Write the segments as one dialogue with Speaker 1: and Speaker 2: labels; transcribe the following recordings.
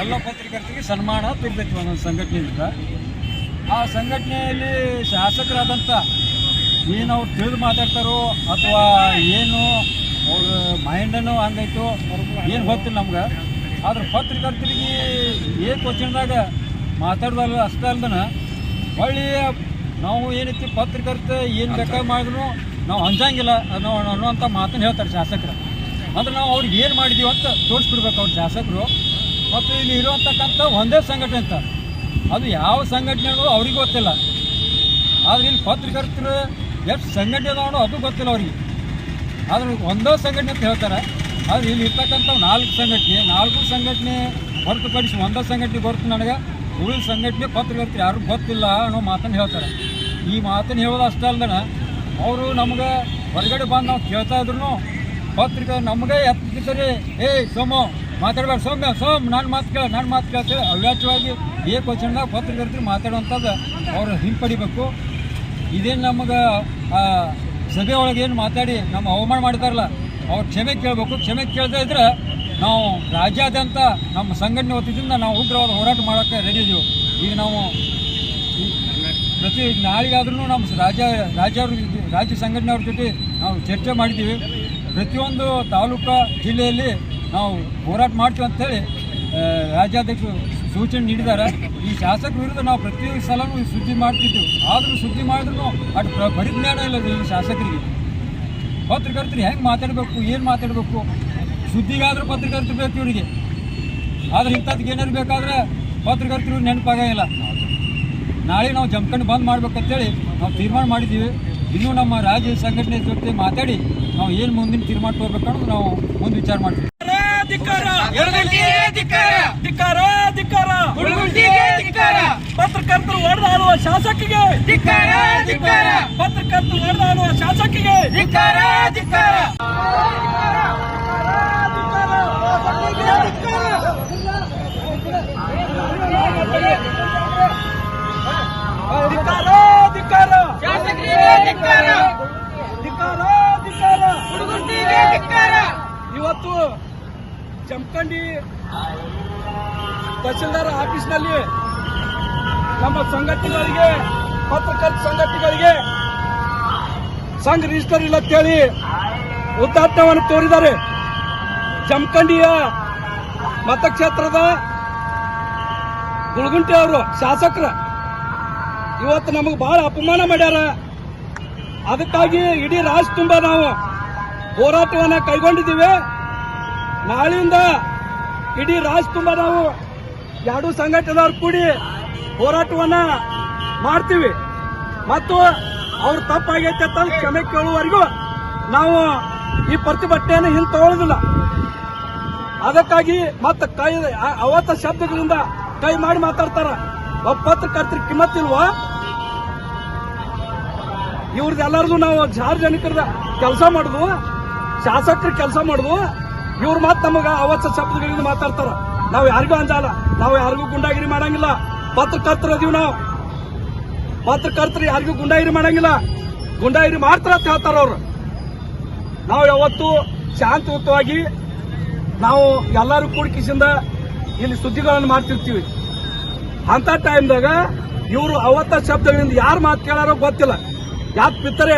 Speaker 1: ಎಲ್ಲ ಪತ್ರಕರ್ತರಿಗೆ ಸನ್ಮಾನ ತಿರ್ಬೇಕು ಒಂದೊಂದು ಸಂಘಟನೆಯಿಂದ ಆ ಸಂಘಟನೆಯಲ್ಲಿ ಶಾಸಕರಾದಂಥ ಏನು ಅವ್ರು ತಿಳಿದು ಮಾತಾಡ್ತಾರೋ ಅಥವಾ ಏನು ಅವ್ರ ಮೈಂಡನ್ನು ಹಂಗಾಯ್ತು ಏನು ಗೊತ್ತಿಲ್ಲ ನಮ್ಗೆ. ಆದ್ರೆ ಪತ್ರಕರ್ತರಿಗೆ ಏನು ಕ್ವಶನ್ದಾಗ ಮಾತಾಡ್ದಲ್ಲ ಅಷ್ಟೇ ಅಲ್ದನ ಹೊಳ್ಳಿ ನಾವು ಏನೈತಿ ಪತ್ರಕರ್ತ ಏನು ಬೇಕಾಗಿ ಮಾಡಿದ್ರು ನಾವು ಹಂಚಂಗಿಲ್ಲ ಅನ್ನೋ ಅನ್ನುವಂಥ ಮಾತನ್ನು ಹೇಳ್ತಾರೆ ಶಾಸಕರು. ಅಂದ್ರೆ ನಾವು ಅವ್ರಿಗೆ ಏನು ಮಾಡಿದೀವಿ ಅಂತ ತೋರಿಸ್ಬಿಡ್ಬೇಕು ಅವ್ರು ಶಾಸಕರು. ಮತ್ತು ಇಲ್ಲಿ ಇರುವಂತಕ್ಕಂಥ ಒಂದೇ ಸಂಘಟನೆ ಅಂತ. ಅದು ಯಾವ ಸಂಘಟನೆ ಅನ್ನೋದು ಅವ್ರಿಗೆ ಗೊತ್ತಿಲ್ಲ. ಆದರೆ ಇಲ್ಲಿ ಪತ್ರಕರ್ತರು ಎಷ್ಟು ಸಂಘಟನೆ ಅದಾವೋ ಅದು ಗೊತ್ತಿಲ್ಲ ಅವ್ರಿಗೆ. ಆದ್ರೆ ಒಂದೇ ಸಂಘಟನೆ ಅಂತ ಹೇಳ್ತಾರೆ. ಆದರೆ ಇಲ್ಲಿ ಇರ್ತಕ್ಕಂಥ ನಾಲ್ಕು ಸಂಘಟನೆ ನಾಲ್ಕು ಸಂಘಟನೆ ಹೊರತುಪಡಿಸಿ ಒಂದೇ ಸಂಘಟನೆ ಗೊತ್ತು ನನಗೆ. ಉಳಿದ ಸಂಘಟನೆ ಪತ್ರಕರ್ತರು ಯಾರಿಗೂ ಗೊತ್ತಿಲ್ಲ ಅನ್ನೋ ಮಾತನ್ನು ಹೇಳ್ತಾರೆ. ಈ ಮಾತನ್ನು ಹೇಳೋದು ಅಷ್ಟೇ ಅಲ್ದನ ಅವರು ನಮ್ಗೆ ಹೊರಗಡೆ ಬಂದು ನಾವು ಕೇಳ್ತಾ ಇದ್ರು ಪತ್ರಿಕೆ ನಮಗೆ ಎತ್ತಿದ್ದರೆ ಏಯ್ ಸೋಮು ಮಾತಾಡ್ಬೇಡ ಸೌಮ್ಯ ಸೋಮ್ ನಾನು ಮಾತು ಕೇಳ, ನಾನು ಮಾತು ಕೇಳ್ತೇವೆ ಅವ್ಯಾಚವಾಗಿ ಏ ಕ್ವಶನ್ದಾಗ ಪತ್ರಕರ್ತರು ಮಾತಾಡುವಂಥದ್ದು ಅವರು ಹಿಂಪಡಿಬೇಕು. ಇದೇನು ನಮಗೆ ಸಭೆ ಒಳಗೆ ಏನು ಮಾತಾಡಿ ನಮ್ಮ ಅವಮಾನ ಮಾಡ್ತಾರಲ್ಲ ಅವ್ರು ಕ್ಷಮೆ ಕೇಳಬೇಕು. ಕ್ಷಮೆ ಕೇಳ್ತಾ ಇದ್ರೆ ನಾವು ರಾಜ್ಯಾದ್ಯಂತ ನಮ್ಮ ಸಂಘಟನೆ ವತಿಯಿಂದ ನಾವು ಉಗ್ರವಾದ ಹೋರಾಟ ಮಾಡೋಕ್ಕೆ ರೆಡಿ ಇದೀವಿ. ಈಗ ನಾವು ಪ್ರತಿ ನಾಳೆಗಾದ್ರೂ ನಮ್ಮ ರಾಜ್ಯ ರಾಜ್ಯ ರಾಜ್ಯ ಸಂಘಟನೆಯವ್ರ ಜೊತೆ ನಾವು ಚರ್ಚೆ ಮಾಡಿದ್ದೀವಿ. ಪ್ರತಿಯೊಂದು ತಾಲೂಕು ಜಿಲ್ಲೆಯಲ್ಲಿ ನಾವು ಹೋರಾಟ ಮಾಡ್ತೀವಿ ಅಂತೇಳಿ ರಾಜ್ಯಾಧ್ಯಕ್ಷರು ಸೂಚನೆ ನೀಡಿದ್ದಾರೆ. ಈ ಶಾಸಕರ ವಿರುದ್ಧ ನಾವು ಪ್ರತಿ ಸಲನೂ ಸುದ್ದಿ ಮಾಡ್ತಿದ್ದೆವು. ಆದರೂ ಸುದ್ದಿ ಮಾಡಿದ್ರು ಅಟ್ ಪ್ರ- ಪರಿಜ್ಞಾನ ಇಲ್ಲ ಈ ಶಾಸಕರಿಗೆ. ಪತ್ರಕರ್ತರು ಹೆಂಗೆ ಮಾತಾಡಬೇಕು, ಏನು ಮಾತಾಡಬೇಕು? ಸುದ್ದಿಗಾದರೂ ಪತ್ರಕರ್ತರು ಬೇಕು ಇವರಿಗೆ. ಆದರೆ ಇಂಥದ್ದು ಏನಾರು ಬೇಕಾದ್ರೆ ಪತ್ರಕರ್ತರು ನೆನಪಾಗಂಗಿಲ್ಲ ನಾಳೆ ನಾವು ಜಮ್ಕಂಡು ಬಂದ್ ಮಾಡ್ಬೇಕಂತೇಳಿ ನಾವು ತೀರ್ಮಾನ ಮಾಡಿದ್ದೀವಿ. ಇನ್ನೂ ನಮ್ಮ ರಾಜ್ಯ ಸಂಘಟನೆ ಜೊತೆ ಮಾತಾಡಿ ನಾವು ಏನು ಮುಂದಿನ ತೀರ್ಮಾನ ತಗೋಬೇಕನ್ನೋದು ನಾವು ಮುಂದೆ ವಿಚಾರ ಮಾಡ್ತೀವಿ.
Speaker 2: ಧಿಕ್ಕಾರ
Speaker 3: ಧಿಕ್ಕಾರ
Speaker 2: ಧಿಕ್ಕಾರ ಪತ್ರಕರ್ತರು ಹೊಡೆದಾಡುವ ಶಾಸಕಿಗೆ.
Speaker 3: ಧಿಕ್ಕಾರ ಧಿಕ್ಕಾರ
Speaker 2: ಪತ್ರಕರ್ತರು ಹೊಡೆದಾಡುವ ಶಾಸಕಿಗೆ.
Speaker 3: ಧಿಕ್ಕಾರ ಧಿಕ್ಕಾರ
Speaker 2: ಇವತ್ತು ಜಮಖಂಡಿ ತಹಸೀಲ್ದಾರ್ ಆಫೀಸ್ನಲ್ಲಿ ನಮ್ಮ ಸಂಘಟನೆಗಳಿಗೆ, ಪತ್ರಕರ್ತ ಸಂಘಟನೆಗಳಿಗೆ ಸಂಘ ರಿಜಿಸ್ಟರ್ ಇಲ್ಲ ಅಂತೇಳಿ ಉದಾತ್ತವನ್ನು ತೋರಿದ್ದಾರೆ. ಜಮಖಂಡಿಯ ಮತಕ್ಷೇತ್ರದ ಗುಳಗುಂಟಿ ಅವರು, ಶಾಸಕರ ಇವತ್ತು ನಮಗೆ ಬಹಳ ಅಪಮಾನ ಮಾಡ್ಯಾರ. ಅದಕ್ಕಾಗಿ ಇಡೀ ರಾಜ್ಯ ತುಂಬ ನಾವು ಹೋರಾಟವನ್ನ ಕೈಗೊಂಡಿದ್ದೀವಿ. ನಾಳೆಯಿಂದ ಇಡೀ ರಾಜ್ ತುಂಬ ನಾವು ಎರಡು ಸಂಘಟನೆದವ್ರು ಕೂಡಿ ಹೋರಾಟವನ್ನ ಮಾಡ್ತೀವಿ. ಮತ್ತು ಅವ್ರು ತಪ್ಪಾಗೈತೆ ಅಂತ ಕ್ಷಮೆ ಕೇಳುವವರೆಗೂ ನಾವು ಈ ಪ್ರತಿಭಟನೆಯನ್ನು ಹಿಂದೆ ತಗೊಳ್ಳೋದಿಲ್ಲ ಅದಕ್ಕಾಗಿ ಮತ್ತೆ ಕೈ, ಅವತ್ತ ಶಬ್ದಗಳಿಂದ ಕೈ ಮಾಡಿ ಮಾತಾಡ್ತಾರ. ಪತ್ರಕರ್ತರಿಗೆ ಕಿಮ್ಮತ್ತಿಲ್ವಾ ಇವ್ರದ್ದು ಎಲ್ಲರಿಗೂ ನಾವು ಸಾರ್ವಜನಿಕರದ ಕೆಲಸ ಮಾಡುದು, ಶಾಸಕರ ಕೆಲಸ ಮಾಡುದು ಇವ್ರು ಮಾತು ನಮಗ ಅವತ್ತ ಶಬ್ದಗಳಿಂದ ಮಾತಾಡ್ತಾರ. ನಾವು ಯಾರಿಗೂ ಅಂಜಲ್ಲ ನಾವು ಯಾರಿಗೂ ಗುಂಡಾಗಿರಿ ಮಾಡಂಗಿಲ್ಲ. ಪತ್ರಕರ್ತರು ಅದೀವಿ ನಾವು. ಪತ್ರಕರ್ತರು ಯಾರಿಗೂ ಗುಂಡಾಗಿರಿ ಮಾಡಂಗಿಲ್ಲ. ಗುಂಡಾಗಿರಿ ಮಾಡ್ತಾರ ಅಂತ ಹೇಳ್ತಾರ ಅವ್ರು. ನಾವು ಯಾವತ್ತು ಶಾಂತಿಯುತವಾಗಿ ನಾವು ಎಲ್ಲರೂ ಕೂಡಿಕಿಸಿಂದ ಇಲ್ಲಿ ಸುದ್ದಿಗಳನ್ನು ಮಾಡ್ತಿರ್ತೀವಿ. ಅಂತ ಟೈಮ್ದಾಗ ಇವರು ಅವತ್ತ ಶಬ್ದಗಳಿಂದ ಯಾರು ಮಾತು ಕೇಳಾರೋ ಗೊತ್ತಿಲ್ಲ. ಯಾಕೆ ಬಿತ್ತರೆ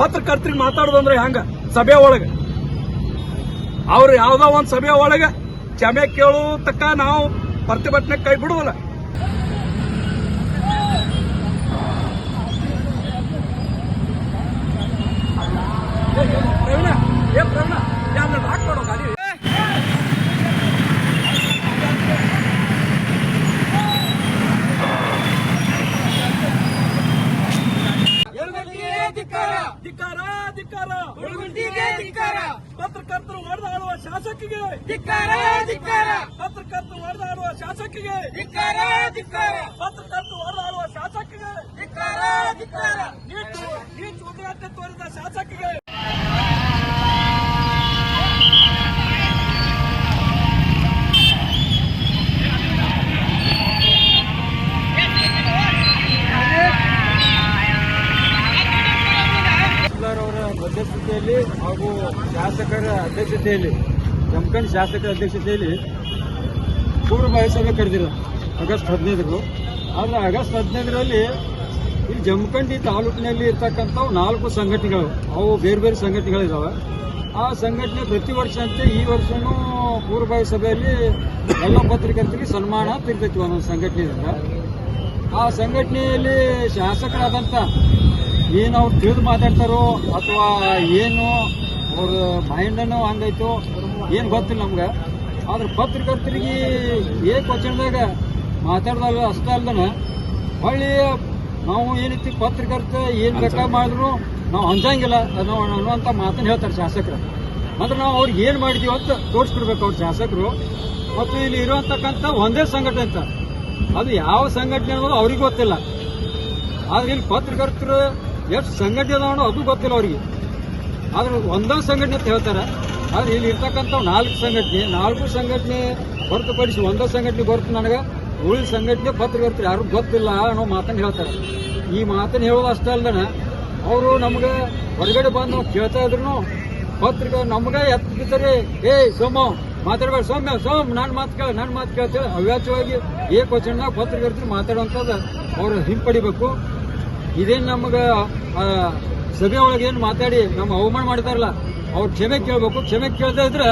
Speaker 2: ಪತ್ರಕರ್ತರಿಗೆ ಮಾತಾಡೋದಂದ್ರೆ ಹೆಂಗ? ಸಭೆ ಒಳಗೆ. ಅವ್ರು ಯಾವ್ದೋ ಒಂದ್ ಸಭೆ ಒಳಗೆ ಕ್ಷಮೆ ಕೇಳು ತಕ್ಕ ನಾವು ಪ್ರತಿಭಟನೆ ಕೈ ಬಿಡುವಲ್ಲ.
Speaker 3: ಧಿಕ್ಕಾರ
Speaker 2: ಧಿಕ್ಕಾರ ಧಿಕ್ಕಾರ ಪತ್ರಕರ್ತರು ಶಾಸಕಿಗೆ
Speaker 3: ಧಿಕ್ಕಾರ ಧಿಕ್ಕಾರ.
Speaker 2: ಪತ್ರಕರ್ತ ಹೊಡೆದಾಡುವ ಶಾಸಕಿಗೆ
Speaker 3: ಧಿಕ್ಕಾರ ಧಿಕ್ಕಾರ.
Speaker 2: ಪತ್ರಕರ್ತ ಹೊಡೆದಾಡುವ ಶಾಸಕಿಗೆ
Speaker 3: ಧಿಕ್ಕಾರ ಧಿಕ್ಕಾರ.
Speaker 2: ನೀಟು ನೀಚು ಉಗ್ರತೆ ತೋರಿದ ಶಾಸಕಿಗೆ
Speaker 1: ಅಧ್ಯಕ್ಷತೆಯಲ್ಲಿ ಜಮಖಂಡ್ ಶಾಸಕರ ಅಧ್ಯಕ್ಷತೆಯಲ್ಲಿ
Speaker 4: ಪೂರ್ವಭಾವಿ ಸಭೆ ಕರೆದಿರ ಆಗಸ್ಟ್ ಹದಿನೈದರು ಆದರೆ ಆಗಸ್ಟ್ ಹದಿನೈದರಲ್ಲಿ ಇಲ್ಲಿ ಜಮಖಂಡಿ ತಾಲೂಕಿನಲ್ಲಿ ಇರ್ತಕ್ಕಂಥವು ನಾಲ್ಕು ಸಂಘಟನೆಗಳು, ಅವು ಬೇರೆ ಬೇರೆ ಸಂಘಟನೆಗಳಿದ್ದಾವೆ ಆ ಸಂಘಟನೆ ಪ್ರತಿ ವರ್ಷ ಅಂತೆ ಈ ವರ್ಷವೂ ಪೂರ್ವಭಾವಿ ಸಭೆಯಲ್ಲಿ ಎಲ್ಲ ಪತ್ರಕರ್ತರಿಗೆ ಸನ್ಮಾನ ತಿರ್ತೈತಿ ಒಂದೊಂದು ಸಂಘಟನೆಯಿಂದ. ಆ ಸಂಘಟನೆಯಲ್ಲಿ ಶಾಸಕರಾದಂಥ ಏನು ಅವ್ರು ತಿಳಿದು ಮಾತಾಡ್ತಾರೋ ಅಥವಾ ಏನು ಅವ್ರ ಮೈಂಡನ್ನು ಹಂಗಾಯ್ತು ಏನು ಗೊತ್ತಿಲ್ಲ ನಮ್ಗೆ. ಆದ್ರೆ ಪತ್ರಕರ್ತರಿಗೆ ಏಕ ವಚನದಾಗ ಮಾತಾಡ್ದಲ್ಲ ಅಷ್ಟೇ ಅಲ್ದನ ಹೊಳ್ಳಿ ನಾವು ಏನೈತಿ ಪತ್ರಕರ್ತ ಏನು ಬೇಕಾಗಿ ಮಾಡಿದ್ರು ನಾವು ಅಂಜಂಗಿಲ್ಲ ಅನ್ನೋ ಅನ್ನುವಂಥ ಮಾತನ್ನು ಹೇಳ್ತಾರೆ ಶಾಸಕರು. ಅಂದ್ರೆ ನಾವು ಅವ್ರಿಗೆ ಏನು ಮಾಡಿದೀವಿ ಅಂತ ತೋರಿಸ್ಬಿಡ್ಬೇಕು ಅವ್ರ ಶಾಸಕರು. ಮತ್ತು ಇಲ್ಲಿ ಇರುವಂತಕ್ಕಂಥ ಒಂದೇ ಸಂಘಟನೆ ಅಂತ. ಅದು ಯಾವ ಸಂಘಟನೆ ಅನ್ನೋದು ಅವ್ರಿಗೆ ಗೊತ್ತಿಲ್ಲ. ಆದ್ರೆ ಇಲ್ಲಿ ಪತ್ರಕರ್ತರು ಎಷ್ಟು ಸಂಘಟನೆ ಅದು ಗೊತ್ತಿಲ್ಲ ಅವ್ರಿಗೆ. ಆದ್ರೆ ಒಂದೊಂದು ಸಂಘಟನೆ ಅಂತ ಹೇಳ್ತಾರೆ. ಆದ್ರೆ ಇಲ್ಲಿ ಇರ್ತಕ್ಕಂಥ ನಾಲ್ಕು ಸಂಘಟನೆ ನಾಲ್ಕು ಸಂಘಟನೆ ಹೊರತುಪಡಿಸಿ ಒಂದೊಂದು ಸಂಘಟನೆ ಬರ್ತು ನನಗೆ. ಉಳಿದ ಸಂಘಟನೆ ಪತ್ರಕರ್ತರು ಯಾರು ಗೊತ್ತಿಲ್ಲ ಅನ್ನೋ ಮಾತನ್ನು ಹೇಳ್ತಾರೆ. ಈ ಮಾತನ್ನು ಹೇಳೋದು ಅಷ್ಟೇ ಅಲ್ಲದೆ ಅವರು ನಮ್ಗೆ ಹೊರಗಡೆ ಬಂದು ನಾವು ಕೇಳ್ತಾ ಇದ್ರು ಪತ್ರಿಕೆ ನಮ್ಗೆ ಎತ್ತು ಬಿದ್ದರೆ ಏ ಸೋಮ, ಮಾತಾಡಬೇಡ, ಸೌಮ್ಯ ಸೋಮ್ ನಾನು ಮಾತು ಕೇಳ ನನ್ನ ಮಾತು ಕೇಳ್ತೇವೆ ಅವ್ಯಾಚವಾಗಿ ಏಕವಚನ ಪತ್ರಕರ್ತರು ಮಾತಾಡುವಂಥದ್ದು ಅವ್ರು ಹಿಂಪಡಿಬೇಕು. ಇದೇನು ನಮಗೆ ಸಭೆ ಒಳಗೆ ಏನು ಮಾತಾಡಿ ನಮ್ಮ ಅವಮಾನ ಮಾಡ್ತಾರಲ್ಲ ಅವ್ರು ಕ್ಷಮೆ ಕೇಳಬೇಕು. ಕ್ಷಮೆ ಕೇಳದೇ ಇದ್ರೆ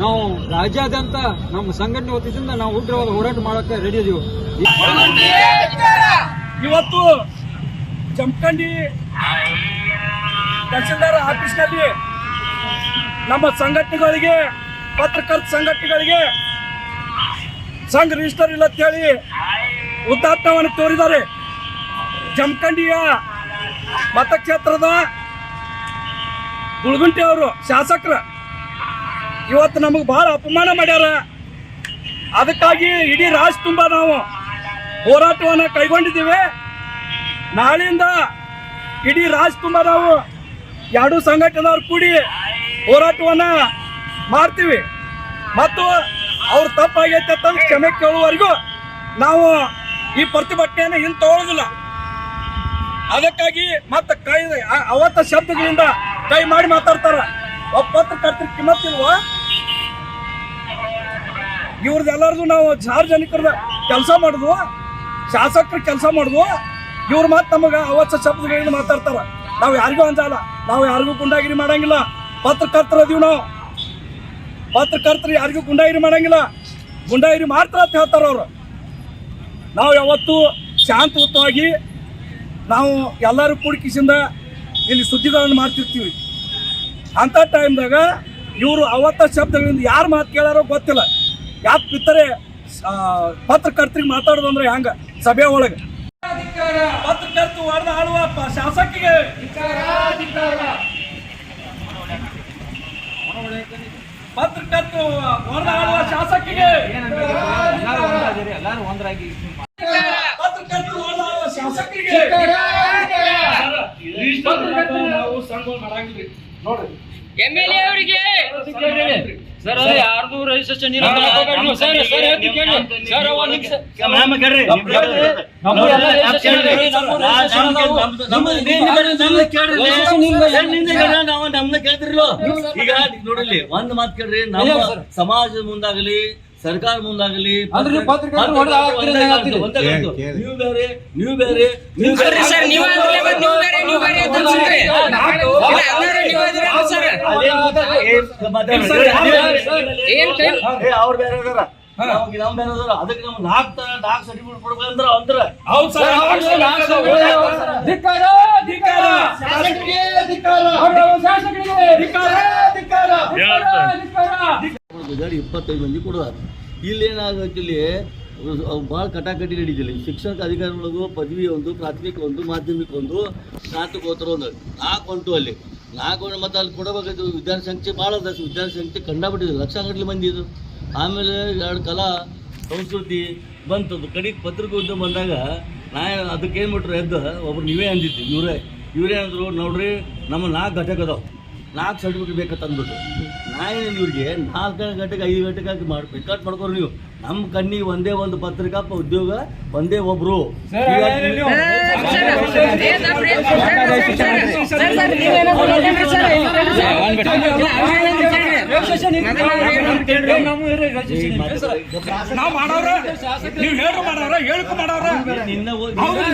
Speaker 4: ನಾವು ರಾಜ್ಯಾದ್ಯಂತ ನಮ್ಮ ಸಂಘಟನೆ ವತಿಯಿಂದ ನಾವು ಉಗ್ರವಾದ ಹೋರಾಟ ಮಾಡಕ್ಕೆ ರೆಡಿ ಇದೀವಿ.
Speaker 2: ಇವತ್ತು ಜಮಖಂಡಿ ತಹಸೀಲ್ದಾರ್ ಆಫೀಸ್ನಲ್ಲಿ ನಮ್ಮ ಸಂಘಟನೆಗಳಿಗೆ, ಪತ್ರಕರ್ತ ಸಂಘಟನೆಗಳಿಗೆ ಸಂಘ ರಿಜಿಸ್ಟರ್ ಇಲ್ಲ ಅಂತೇಳಿ ಉದಾತ್ತವನ್ನು ತೋರಿದ್ದಾರೆ. ಜಮಖಂಡಿಯ ಮತಕ್ಷೇತ್ರದ ಗುಳ್ಗುಂಟಿ ಅವರು ಶಾಸಕರು. ಇವತ್ತು ನಮಗೆ ಬಹಳ ಅಪಮಾನ ಮಾಡ್ಯಾರ. ಅದಕ್ಕಾಗಿ ಇಡೀ ರಾಜ್ ತುಂಬ ನಾವು ಹೋರಾಟವನ್ನು ಕೈಗೊಂಡಿದ್ದೀವಿ. ನಾಳೆಯಿಂದ ಇಡೀ ರಾಜ್ ತುಂಬ ನಾವು ಎರಡು ಸಂಘಟನೆದವ್ರು ಕೂಡಿ ಹೋರಾಟವನ್ನು ಮಾಡ್ತೀವಿ. ಮತ್ತು ಅವ್ರು ತಪ್ಪಾಗೈತೆ ಅಂತ ಕ್ಷಮೆ ಕೇಳುವವರೆಗೂ ನಾವು ಈ ಪ್ರತಿಭಟನೆಯನ್ನು ಹಿಂತಗೊಳ್ಳೋದಿಲ್ಲ ಅದಕ್ಕಾಗಿ ಮತ್ತೆ ಕೈ ಅವತ್ತ ಶಬ್ದಗಳಿಂದ ಕೈ ಮಾಡಿ ಮಾತಾಡ್ತಾರ. ಒಬ್ಬ ಪತ್ರಕರ್ತರ ಕಿಮ್ಮತ್ತಿಲ್ವಾ ಇವ್ರದ್ದೆಲ್ಲರದು ನಾವು ಸಾರ್ವಜನಿಕರ ಕೆಲಸ ಮಾಡುದು ಶಾಸಕರ ಕೆಲಸ ಮಾಡುದು ಇವ್ರು ಮಾತು ನಮಗ ಅವತ್ತ ಶಬ್ದಗಳಿಂದ ಮಾತಾಡ್ತಾರ. ನಾವು ಯಾರಿಗೂ ಅಂಜಲ್ಲ ನಾವು ಯಾರಿಗೂ ಗುಂಡಾಗಿರಿ ಮಾಡಂಗಿಲ್ಲ. ಪತ್ರಕರ್ತರ ಅದೀವಿ ನಾವು. ಪತ್ರಕರ್ತರು ಯಾರಿಗೂ ಗುಂಡಾಗಿರಿ ಮಾಡಂಗಿಲ್ಲ. ಗುಂಡಾಗಿರಿ ಮಾಡ್ತಾರ ಅಂತ ಹೇಳ್ತಾರ ಅವರು. ನಾವು ಯಾವತ್ತು ಶಾಂತಯುತವಾಗಿ ನಾವು ಎಲ್ಲರೂ ಕೂಡಿಕಿಸಿಂದ ಇಲ್ಲಿ ಸುದ್ದಿಗಳನ್ನು ಮಾಡ್ತಿರ್ತೀವಿ. ಅಂಥ ಟೈಮ್ದಾಗ ಇವರು ಅವತ್ತ ಶಬ್ದಗಳಿಂದ ಯಾರು ಮಾತು ಕೇಳಾರೋ ಗೊತ್ತಿಲ್ಲ. ಯಾಕೆ ಬಿತ್ತರೆ ಪತ್ರಕರ್ತರಿಗೆ ಮಾತಾಡೋದು ಅಂದ್ರೆ ಹೆಂಗ? ಸಭೆ ಒಳಗೆ. ಪತ್ರಕರ್ತ ಹೊಡೆದ ಆಳುವ ಪ- ಶಾಸಕಿಗೆ ಪತ್ರಕರ್ತ ಹೊಡೆದ ಆಳುವ ಶಾಸಕಿಗೆ ಪತ್ರಕರ್ತ ಆಳುವ ಶಾಸಕರಿಗೆ. ನಾವು ಸಂಘ ನೋಡ್ರಿ
Speaker 3: ಎಂಎಲ್ಎ ಅವರಿಗೆ
Speaker 4: ಸರ್ ಅದು ಯಾರ್ದು ರಿಜಿಸ್ಟ್ರೇಷನ್ ಇಲ್ಲ ಸರ್ ಸರ್ ಹೇಳ್ತೀನಿ ಕೇಳಿ ಸರ್ ಒಂದ್ ನಿಮಿಷ ನಮ್ದು ಎಲ್ಲ registration ಇದೆ, ನಮ್ದು registration ಅದಾವು. ನಮ್ದು registration ಇಲ್ಲ.
Speaker 5: ನಾವು ನಮ್ನ ಕೇಳ್ತಿರಲ್ಲ ಈಗ ಒಂದ್ ಮಾತ್ ಕೇಳ್ರಿ ನಮ್ಮ. ಸಮಾಜದ ಮುಂದಾಗಲಿ ಸರ್ಕಾರ ಮುಂದಾಗಲಿ
Speaker 4: ಅಂದ್ರೆ ನೀವು ಪತ್ರಕರ್ತರು ಹೊಡೆದು ಹಾಕ್ತೀರಿ ಅಂತ ಹೇಳ್ತೀರಿ.
Speaker 5: ಒಂದೇ ಮಾತು. ನೀವು ಬೇರೆ ನೀವು ಬೇರೆ ನೀವು ಬೇರೆ
Speaker 3: ಅಲ್ರಿ ಸರ್ ನೀವು ಅಂದ್ರೆ ಇವತ್ತು ನೀವು ಬೇರೆ ನೀವು ಬೇರೆ ಅಂತ ಅನ್ಸುತ್ತೆ. ಇಲ್ಲ ಎಲ್ಲರೂ ನೀವು ಇದ್ದೀರಾ ಅಲ್ಲ ಸರ್
Speaker 5: ಅದೇನ್ ಗೊತ್ತಾ? ಏ, ಮಾತಾಡ್ರಿ.
Speaker 4: ಸರ್,
Speaker 5: ಏ,
Speaker 4: ಸರ್,
Speaker 3: ಏನ್ ಟೈಮ್
Speaker 5: ಏ, ಅವ್ರು ಬೇರೆ ಅದಾರ ನಮ್ಗೆ ನಮ್ ಬೇರೆ ಅದಾರ ಅದಕ್ಕೆ ನಮ್ಗೆ ನಾಲ್ಕು ತರ ನಾಲ್ಕು ಸರ್ಟಿಫಿಕೇಟ್ ಕೊಡ್ಬೇಕಂದ್ರ ಅಂದ್ರ
Speaker 2: ಹೌದು ಸರ್ ಹೌದು ಸರ್, ಹೌದು ಸರ್.
Speaker 4: ಧಿಕ್ಕಾರ, ಧಿಕ್ಕಾರ.
Speaker 2: ಶಾಸಕರಿಗೆ ಧಿಕ್ಕಾರ.
Speaker 4: ಅವ್ರ ಶಾಸಕರಿಗೆ
Speaker 2: ಧಿಕ್ಕಾರ, ಧಿಕ್ಕಾರ.
Speaker 4: ಧಿಕ್ಕಾರ.
Speaker 5: ಗಾಡಿ ಇಪ್ಪತ್ತೈದು ಮಂದಿ ಕೊಡೋದು ಇಲ್ಲಿ ಏನಾಗುತ್ತೆ ಇಲ್ಲಿ ಭಾಳ ಕಟಾಕಟಿ ನಡೀತಿಲ್ಲ. ಶಿಕ್ಷಣ ಅಧಿಕಾರಿಗಳಿಗೂ ಪದವಿ ಒಂದು, ಪ್ರಾಥಮಿಕ ಒಂದು, ಮಾಧ್ಯಮಿಕ ಒಂದು, ಸ್ನಾತಕೋತ್ತರ ಒಂದು. ನಾಲ್ಕು ಹೊಂಟು ಅಲ್ಲಿ. ನಾಲ್ಕು ಮತ್ತೆ ಅಲ್ಲಿ ಕೊಡಬೇಕಾಯ್ತು. ವಿದ್ಯಾರ್ಥಿ ಸಂಖ್ಯೆ ಭಾಳ ಅದ. ವಿದ್ಯಾರ್ಥಿ ಸಂಖ್ಯೆ ಕಂಡಾಬಿಟ್ಟಿದೆ ಲಕ್ಷಗಟ್ಟಲೆ ಮಂದಿ ಇದು. ಆಮೇಲೆ ಎರಡು ಕಲಾ ಸಂಸ್ಕೃತಿ ಬಂತದ್ದು ಕಡೆಗೆ ಪತ್ರಿಕೋದ್ಯಮ ಬಂದಾಗ, ನಾ ಅದಕ್ಕೆ ಏನು ಎದ್ದು, ಒಬ್ರು ನೀವೇ ಅಂದಿದ್ದು. ಇವರೇ. ಇವರೇ ಅಂದರು, ನೋಡ್ರಿ, ನಮ್ಮ ನಾಲ್ಕು ಘಟಕ ನಾಲ್ಕು ಸರ್ಟಿಫಿಕೇಟ್ ಬೇಕಂತ ಅಂದ್ಬಿಟ್ಟು ನಾ ಏನು ಇವ್ರಿಗೆ ನಾಲ್ಕು ಗಂಟೆಗೆ ಐದು ಗಂಟೆಗೆ ಹಾಕಿ ಮಾಡಿ ಪಿಕಾಟ್ ಮಾಡ್ಕೊರು ನೀವು ನಮ್ಮ ಕಣ್ಣಿಗೆ ಒಂದೇ ಒಂದು ಪತ್ರಿಕಾ ಉದ್ಯೋಗ ಒಂದೇ ಒಬ್ರು
Speaker 4: ನೀವು-
Speaker 3: ಸರ್
Speaker 2: ಮಾಡವ್ರ ನೀವ್ ಹೇಳ್ರು ಮಾಡವ್ರ ಹೇಳ್ಕು ಮಾಡವ್ರ ಹೌದ್ರಿ?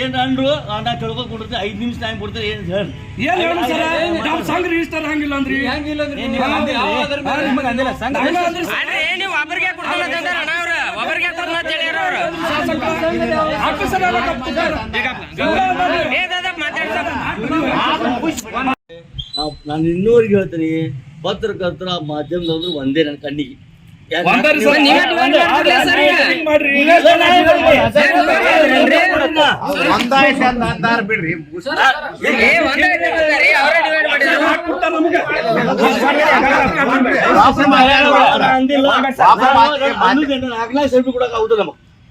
Speaker 5: ಏನ್ ಅಂದ್ರು ನಾನು ಕೇಳ್ಕೊಂಡ್ ಕೊಡ್ತೀನಿ ಐದ್ ನಿಮಿಷ ಟೈಮ್ ಕೊಡ್ತಾರೆ ಏನ್ ಸರ್?
Speaker 2: ಏನ್ ಹೇಳು ಸರ? ನಮ್ ಸಂಘ ರಿಜಿಸ್ಟರ್ ಹಂಗಿಲ್ಲ ಅಂದ್ರಿ.
Speaker 4: ಹೆಂಗಿಲ್ಲ ಅಂದ್ರೆ? ನೀವು ಅಂದಿಲ್ಲ. ನಿಮಗೆ ಅಂದಿಲ್ಲ ಸಂಘ
Speaker 2: ಹಂಗ
Speaker 3: ನೀವು ಒಬ್ಬರಿಗೆ ಕೊಡ್ತಾನ ಅಣ್ಣ ಅವ್ರ. ಒಬ್ಬರಿಗೆ ಅಂತ ಅವ್ರು.
Speaker 2: ಆಫೀಸರ್
Speaker 3: ಮಾತಾಡ್ತಾರ
Speaker 5: ನಾನು ಇನ್ನೂವರೆಗೆ ಹೇಳ್ತೀನಿ. ಪತ್ರಕರ್ತರ ಮಾಧ್ಯಮದವ್ರು ಒಂದೇ ನನ್ನ ಕಣ್ಣಿಗೆ
Speaker 6: ಬಿಡ್ರಿ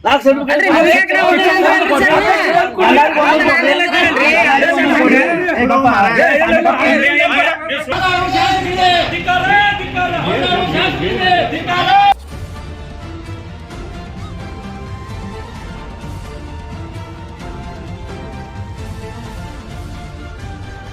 Speaker 5: ನಾಲ್ಕು